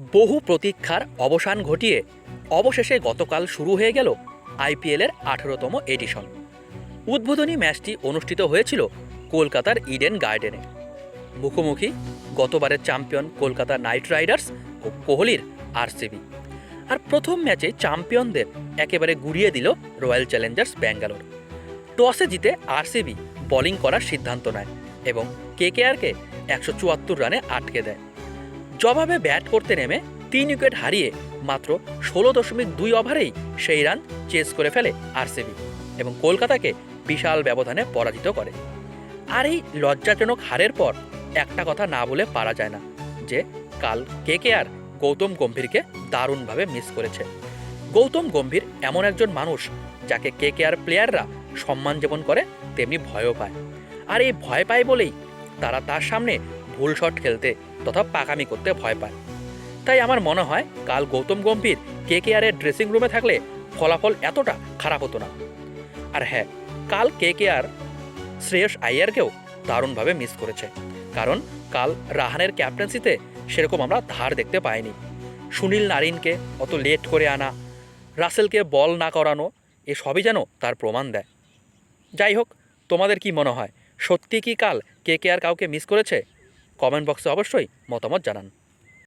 বহু প্রতীক্ষার অবসান ঘটিয়ে অবশেষে গতকাল শুরু হয়ে গেল আইপিএলের আঠেরোতম এডিশন। উদ্বোধনী ম্যাচটি অনুষ্ঠিত হয়েছিল কলকাতার ইডেন গার্ডেনে। মুখোমুখি গতবারের চ্যাম্পিয়ন কলকাতা নাইট রাইডার্স ও কোহলির আরসিবি। আর প্রথম ম্যাচে চ্যাম্পিয়নদের একেবারে গুড়িয়ে দিল রয়্যাল চ্যালেঞ্জার্স ব্যাঙ্গালোর। টসে জিতে আরসিবি বোলিং করার সিদ্ধান্ত নেয় এবং কেকেআরকে একশো চুয়াত্তর রানে আটকে দেয়। জবাবে ব্যাট করতে নেমে তিন উইকেট হারিয়ে মাত্র ষোলো দশমিক দুই ওভারেই সেই রান চেস করে ফেলে আরসিবি এবং কলকাতাকে বিশাল ব্যবধানে পরাজিত করে। আর এই লজ্জাজনক হারের পর একটা কথা না বলে পারা যায় না যে কাল কে কে আর গৌতম গম্ভীরকে দারুণভাবে মিস করেছে। গৌতম গম্ভীর এমন একজন মানুষ যাকে কে কে আর প্লেয়াররা সম্মান যেমন করে, তেমনি ভয়ও পায়। আর এই ভয় পায় বলেই তারা তার সামনে ভুল শট খেলতে তথা পাকামি করতে ভয় পায়। তাই আমার মনে হয়, কাল গৌতম গম্ভীর কে কে আরের ড্রেসিং রুমে থাকলে ফলাফল এতটা খারাপ হতো না। আর হ্যাঁ কাল কে কে আর শ্রেয়স আইয়ারকেও দারুণভাবে মিস করেছে। কারণ কাল রাহানের ক্যাপ্টেন্সিতে সেরকম আমরা ধার দেখতে পাইনি। সুনীল নারিনকে অত লেট করে আনা, রাসেলকে বল না করানো এসবই যেন তার প্রমাণ দেয়। যাই হোক, তোমাদের কি মনে হয়, সত্যি কি কাল কে কে আর কাউকে মিস করেছে? কমেন্ট বক্সে অবশ্যই মতামত জানান।